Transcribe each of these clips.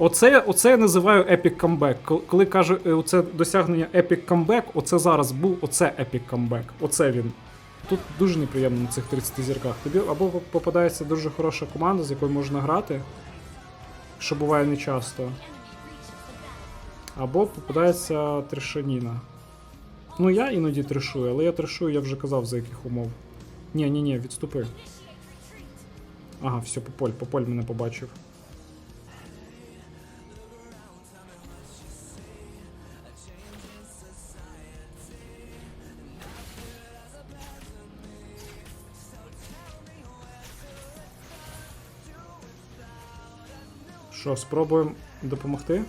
Оце, оце я називаю Epic Comeback. Коли кажу, е, оце досягнення Epic Comeback, оце зараз був оце Epic Comeback. Оце він. Тут дуже неприємно на цих 30 зірках. Тобі або попадається дуже хороша команда, з якою можна грати, що буває не часто. Або попадається трешаніна. Ну, я іноді трешую, але я трешую, я вже казав, за яких умов. Ні, ні, ні, відступи. Ага, все, Пополь, Пополь мене побачив. Що, спробуємо допомогти?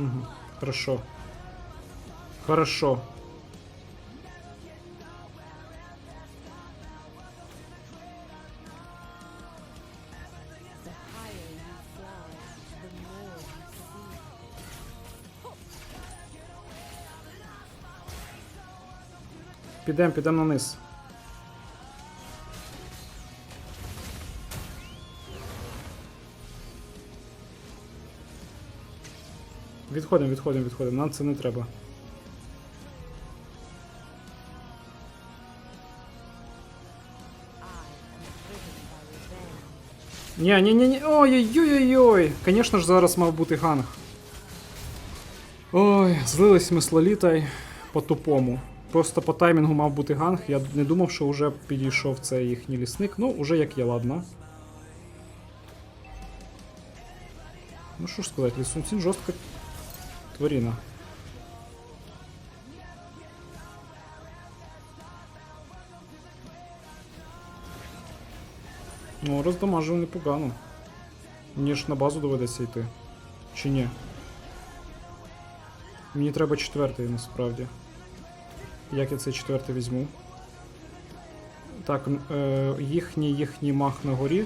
Угу. Хорошо. Хорошо. Підемо, підемо на низ. Відходимо, відходимо, відходимо. Нам це не треба. Ні, ні, ні, ні. Ой-ой-ой-ой. Звісно ж, зараз мав бути ганг. Ой, злились ми з Лолітой по-тупому. Просто по таймінгу мав бути ганг. Я не думав, що вже підійшов цей їхній лісник. Ну, уже як є, ладно. Ну що ж сказати, Лісунцін жорстка тварина. Ну, роздамажив непогано. Мені ж на базу доведеться йти. Чи ні? Мені треба четвертий насправді. Як я цей четвертий візьму? Так, е, їхній їхній мах на горі.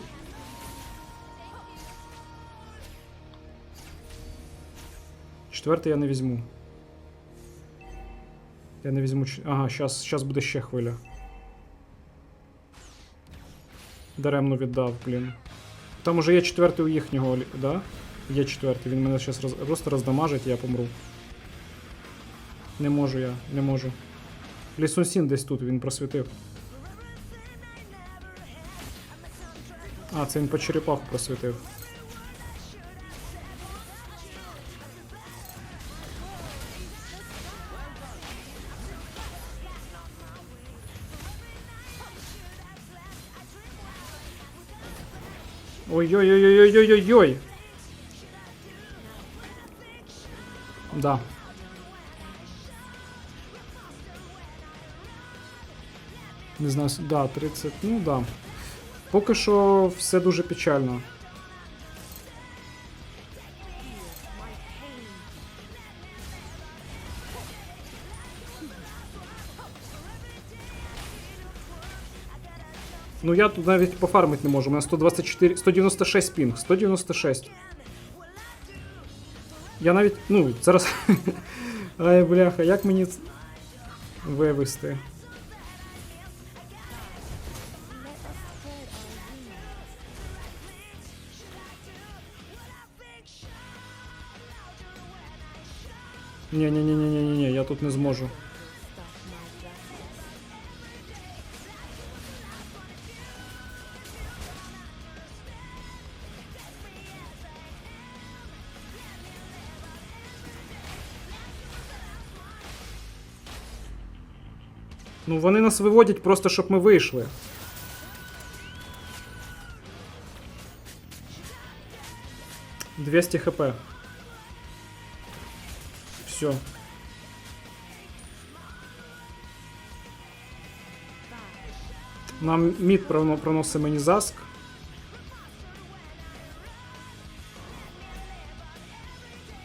Четвертий я не візьму. Я не візьму. Ага, щас, щас буде ще хвиля. Даремно віддав, блін. Там уже є четвертий у їхнього, да? Є четвертий, він мене зараз роз... просто роздамажить, і я помру. Не можу я, не можу. Лісунсін десь тут, він просвітив. А, це він по черепаху просвітив. Ой-ой-ой-ой-ой-ой-ой! Да. Не знаю, да, 30, ну да. Поки що все дуже печально. Ну я тут навіть пофармити не можу. У мене 124, 196 пінг, 196. Я навіть, ну, зараз. Ай, бляха, як мені вивести? Ні, ні, ні, ні, ні, ні, ні, я тут не зможу. Ну вони нас виводять просто, щоб ми вийшли. Двісті хп. Все. Нам мід проно- проносить мені заск.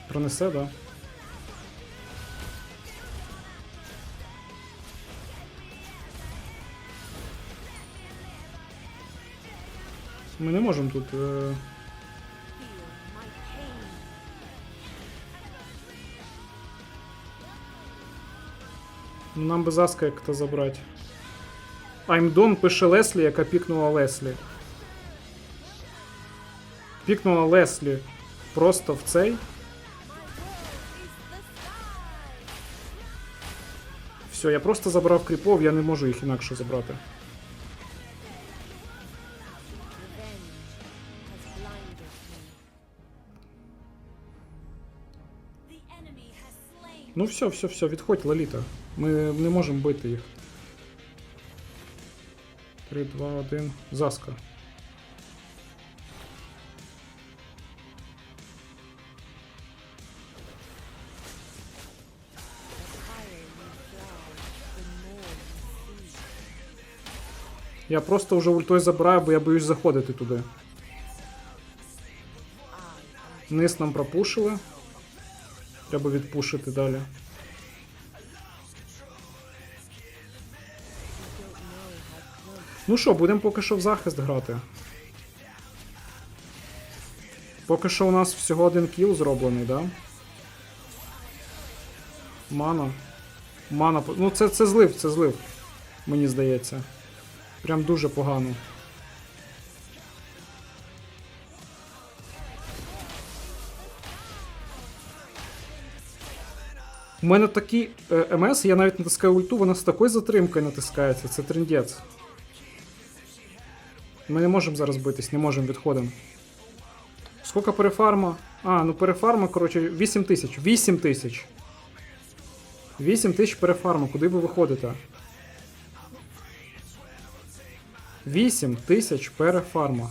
Пронесе, да? Ми не можемо тут. Е... нам би заска як-то забрати. Done пише Леслі, яка пікнула Леслі. Пікнула Леслі просто в цей. Все, я просто забрав кріпов, я не можу їх інакше забрати. Ну все, все, все, відходь, Лоліта. Ми не можемо бити їх. 3, 2, 1. Заска. Я просто вже ультой забираю, бо я боюсь заходити туди. Низ нам пропушили. Треба відпушити далі. Ну що, будемо поки що в захист грати. Поки що у нас всього один кіл зроблений, да? Мана. Мана. Ну це, це злив, це злив. Мені здається. Прям дуже погано. У мене такі е, МС, я навіть натискаю ульту, вона з такою затримкою натискається, це трендець. Ми не можемо зараз битись, не можемо, відходимо. Скільки перефарма? А, ну перефарма, коротше, 8 тисяч. 8 тисяч. 8 тисяч перефарма, куди ви виходите? 8 тисяч перефарма.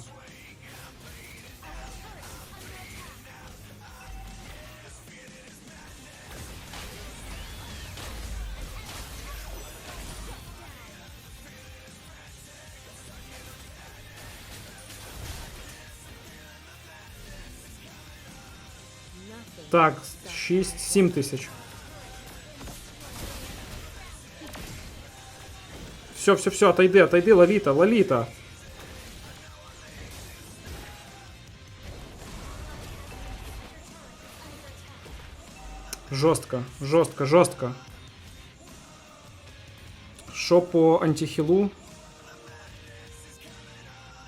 Так, 6, 7 тисяч. Все, все, все, отойди, отойди, Лолита, Лолита. Жорстко, жорстко, жорстко. Що по антихілу?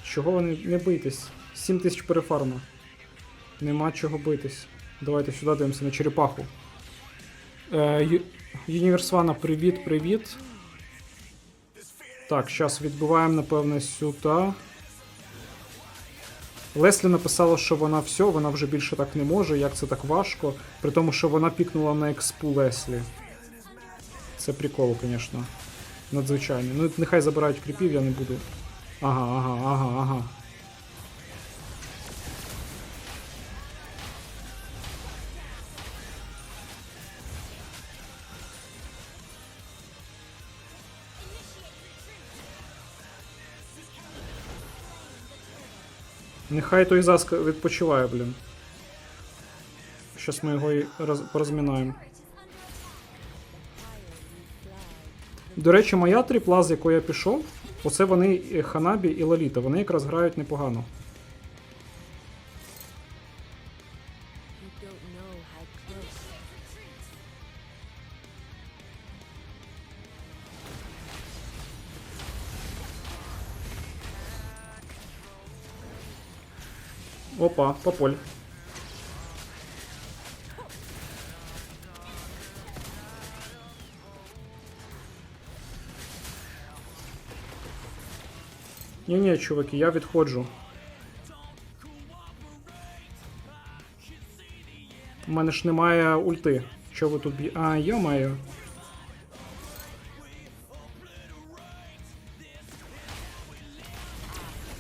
Чого ви не, не бийтесь? 7 тисяч перефарма. Нема чого битись. Давайте сюди дивимося на черепаху. Е, Юніверсвана, привіт, привіт. Так, зараз відбуваємо, напевне, сюди. Леслі написала, що вона все, вона вже більше так не може, як це так важко. При тому, що вона пікнула на експу Леслі. Це прикол, звісно. Надзвичайно. Ну, нехай забирають кріпів, я не буду. Ага, ага, ага, ага. Нехай той заск відпочиває, блін. Щас ми його і роз... порозмінаємо. До речі, моя трипла, з якої я пішов, оце вони е, Ханабі і Лоліта. Вони якраз грають непогано. Опа, пополь. Ні, ні, чуваки, я відходжу. У мене ж немає ульти. Що ви тут б'є. А, я маю.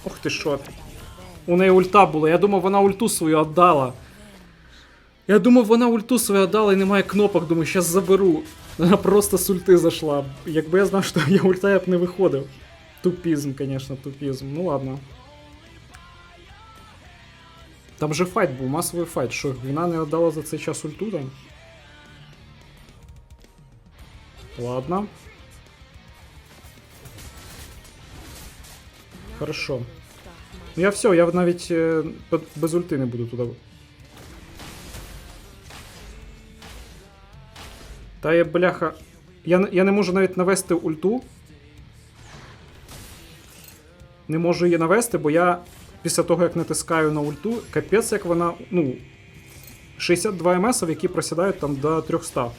Ох ти що. У неї ульта була. Я думав, вона ульту свою віддала. Я думав, вона ульту свою віддала і немає кнопок. Думаю, щас заберу. Вона просто з ульти зайшла. Якби я знав, що є ульта, я б не виходив. Тупізм, звісно, тупізм. Ну ладно. Там же файт був, масовий файт. Що, вона не віддала за цей час ульту там? Ладно. Хорошо. Ну я все, я навіть е, без ульти не буду туди. Та я, бляха. Я, я не можу навіть навести ульту. не можу її навести, бо я після того, як натискаю на ульту, капець, як вона. Ну. 62 МС, які просідають там до 300.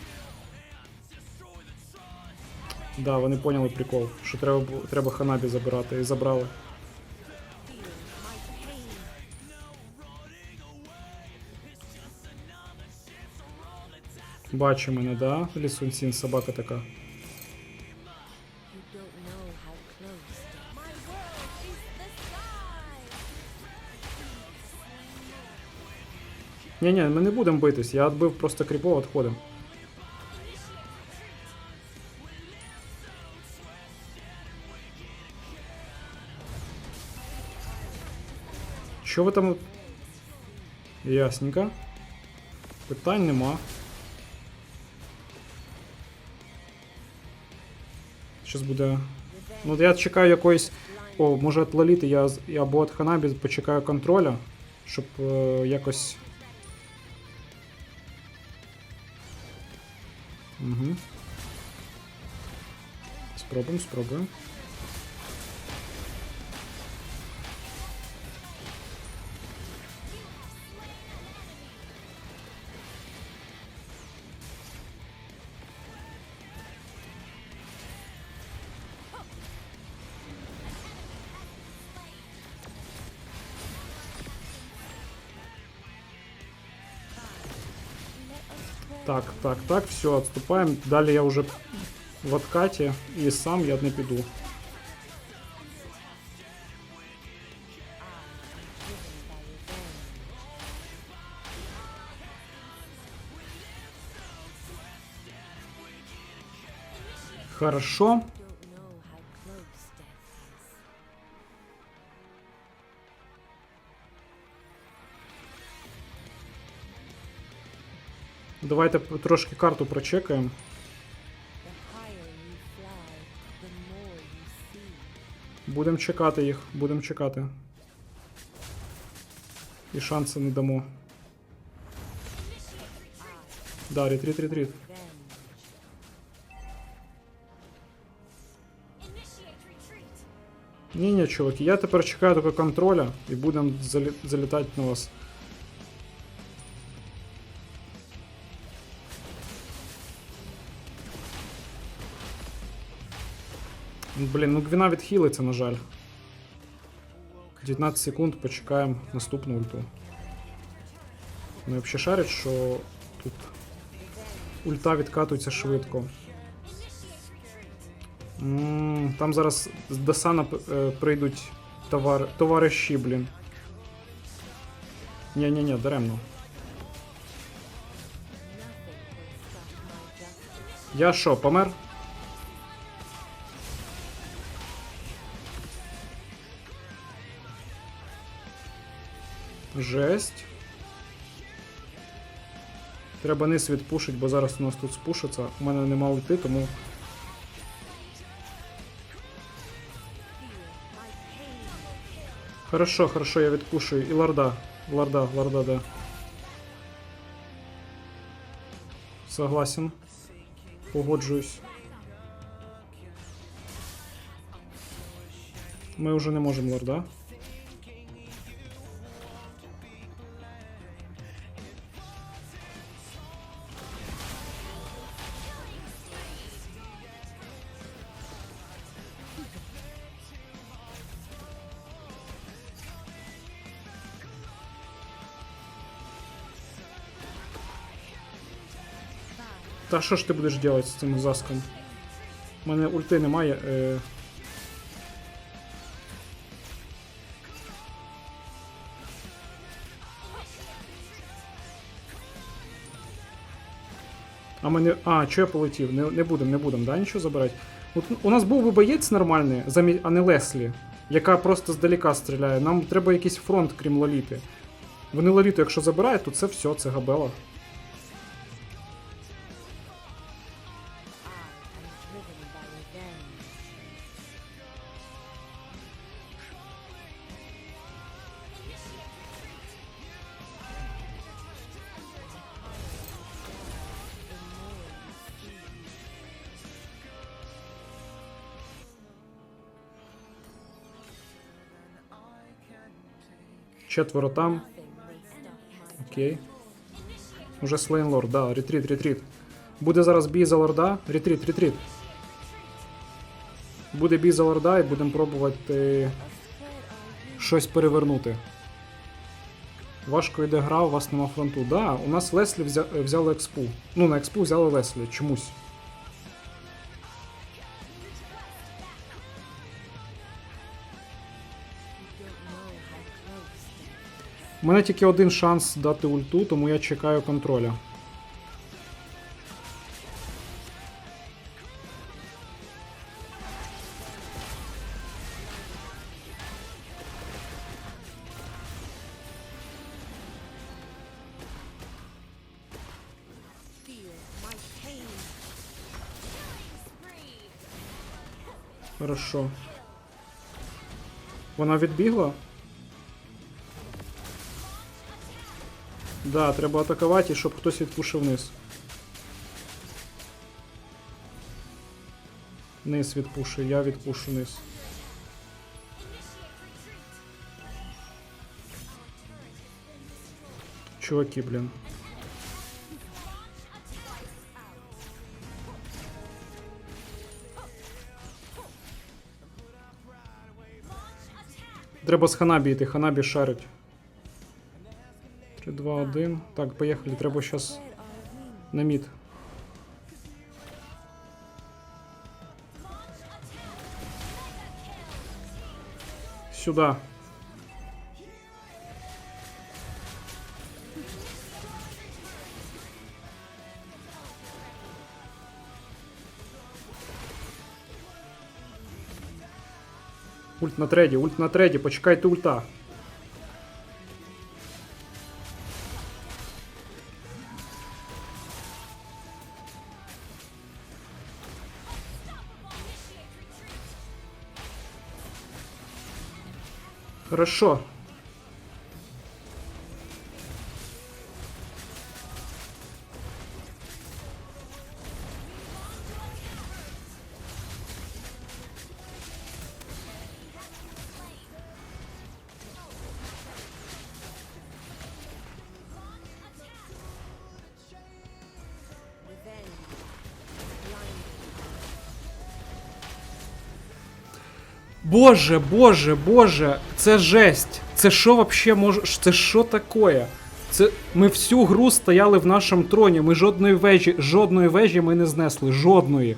Да, вони поняли прикол, що треба, треба Ханабі забирати і забрали. Бачу мене, да? Лісунсін, собака така. You don't know how close. My world is the sky. Ні, ні, ми не будемо битись, я відбив просто кріпов, відходимо. Що ви там. Ясненько. Питань нема. Щас буде. Ну, я чекаю якоїсь. О, може от Лоліти я, або от Ханабі почекаю контроля, щоб е, якось. Угу. Спробуємо, спробуємо. Так, так, так, все, отступаем. Далі я уже в откате, і сам я не піду. Хорошо. Давайте трошки карту прочекаємо. Будемо чекати їх, будемо чекати. І шанси не дамо. Да, ретріт, ретріт. Ні, ні, чуваки, я тепер чекаю тільки контроля і будемо залі... залітати на вас. Блін, ну Гвіна відхилиться, на жаль. 19 секунд, почекаємо наступну ульту. Вони взагалі шарять, що тут ульта відкатується швидко. М, Там зараз з Десана е, прийдуть товар... товариші, блін. Ні-ні-ні, даремно. Я що, помер? Жесть. Треба низ відпушить, бо зараз у нас тут спушиться. У мене нема ульти, тому. Хорошо, хорошо, я відпушую. І ларда. Ларда, ларда, да. Согласен. Погоджуюсь. Ми вже не можемо ларда. Та що ж ти будеш робити з цим заском? У мене ульти немає. Е... А мене. А, чого я полетів? Не, не будемо, не будемо, да, нічого забирати. От у нас був би боєць нормальний, а не Леслі, яка просто здалека стріляє. Нам треба якийсь фронт, крім Лоліти. Вони Лоліту, якщо забирають, то це все, це габела. Четверо там. Окей. Уже Слейн Лорд, да, ретріт, ретріт. Буде зараз бій за лорда. Ретріт, ретріт. Буде бій за лорда і будемо пробувати щось перевернути. Важко йде гра, у вас нема фронту. Да, у нас Леслі взя... взяли експу. Ну, на експу взяли Леслі чомусь. Мене тільки один шанс дати ульту, тому я чекаю контроля. Хорошо. Вона відбігла? Да, треба атакувати, щоб хтось відпушив вниз. Низ відпушує, я відпушу низ. Чуваки, блін. Треба з Ханабі йти, Ханабі шарить. 3, 2, 1. Так, поїхали. Треба зараз на мід. Сюда. Ульт на треді, ульт на треді, почекайте ульта. Хорошо. Боже, боже, боже, це жесть. Це що вообще може. Це що таке? Це ми всю гру стояли в нашому троні. Ми жодної вежі, жодної вежі ми не знесли. Жодної.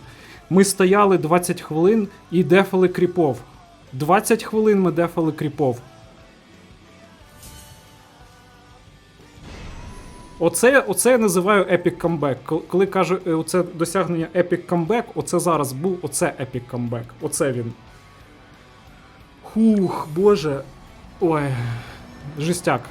Ми стояли 20 хвилин і дефали кріпов. 20 хвилин ми дефали кріпов. Оце, оце я називаю епік камбек. Коли- кажу, е, оце досягнення епік камбек, оце зараз був оце епік камбек. Оце він. Хух, боже. Ой. Жестяк.